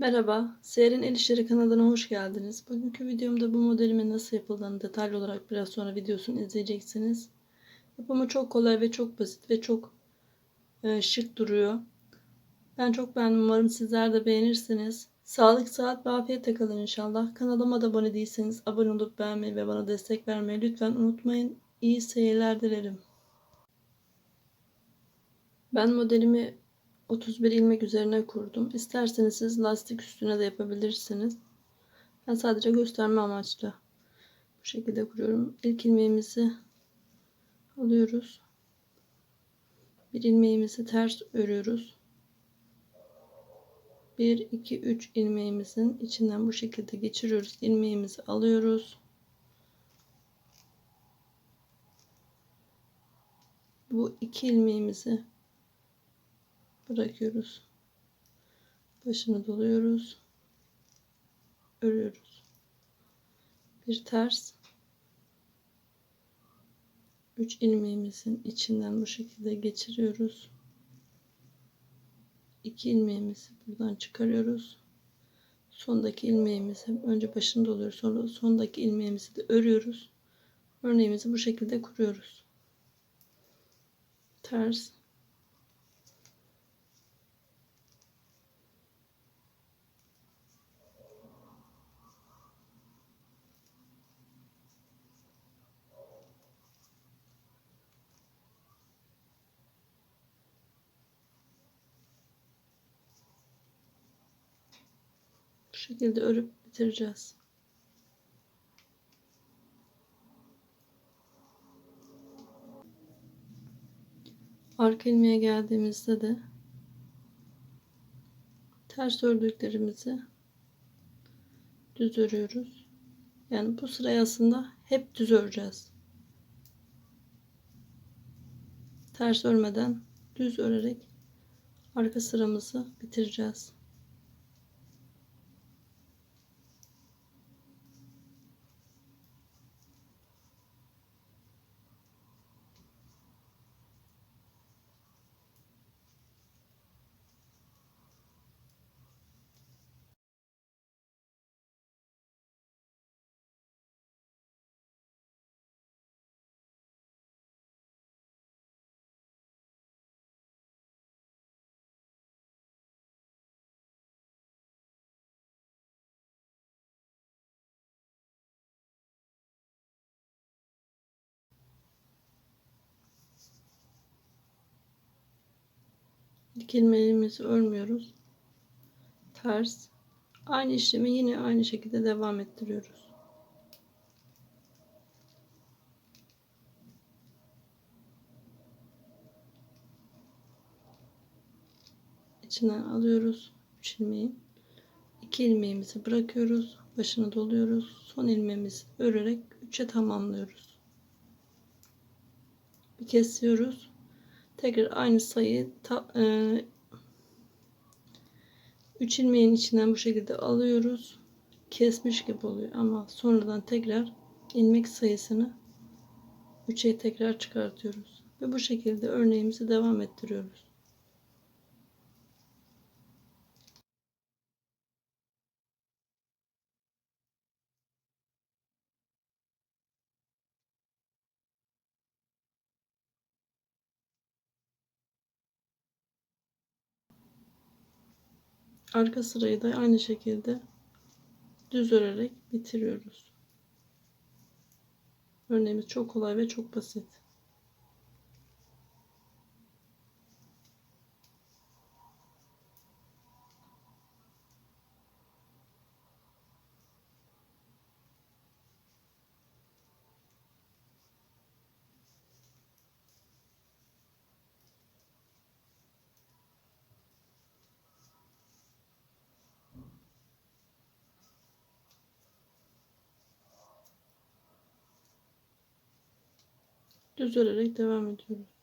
Merhaba, Seher'in El İşleri kanalına hoş geldiniz. Bugünkü videomda bu modelimin nasıl yapıldığını detaylı olarak biraz sonra videosunu izleyeceksiniz. Yapımı çok kolay ve çok basit ve çok e, şık duruyor. Ben çok beğendim. Umarım sizler de beğenirsiniz. Sağlık, sıhhat ve afiyetle kalın inşallah. Kanalıma da abone değilseniz abone olup beğenmeyi ve bana destek vermeyi lütfen unutmayın. İyi seyirler dilerim. Ben modelimi 31 ilmek üzerine kurdum. İsterseniz siz lastik üstüne de yapabilirsiniz. Ben sadece gösterme amaçlı bu şekilde kuruyorum. İlk ilmeğimizi alıyoruz. Bir ilmeğimizi ters örüyoruz. 1 2 3 ilmeğimizin içinden bu şekilde geçiriyoruz. İlmeğimizi alıyoruz. Bu iki ilmeğimizi bırakıyoruz. Başını doluyoruz. Örüyoruz. Bir ters 3 ilmeğimizin içinden bu şekilde geçiriyoruz. 2 ilmeğimizi buradan çıkarıyoruz. Sondaki ilmeğimizi önce başını doluyoruz. Sonra sondaki ilmeğimizi de örüyoruz. Örneğimizi bu şekilde kuruyoruz. Ters Bu şekilde örüp bitireceğiz. Arka ilmeğe geldiğimizde de ters ördüklerimizi düz örüyoruz. Yani bu sırayı aslında hep düz öreceğiz. Ters örmeden düz örerek arka sıramızı bitireceğiz. Dikilmelerimizi örmüyoruz. Ters. Aynı işlemi yine aynı şekilde devam ettiriyoruz. İçinden alıyoruz 3 ilmeği. 2 ilmeğimizi bırakıyoruz. Başını doluyoruz. Son ilmeğimizi örerek 3'e tamamlıyoruz. Bir kesiyoruz. Tekrar aynı sayıyı ta, e, 3 ilmeğin içinden bu şekilde alıyoruz. Kesmiş gibi oluyor ama sonradan tekrar ilmek sayısını 3'e tekrar çıkartıyoruz. Ve bu şekilde örneğimizi devam ettiriyoruz. Arka sırayı da aynı şekilde düz örerek bitiriyoruz. Örneğimiz çok kolay ve çok basit. Düz örerek devam ediyoruz.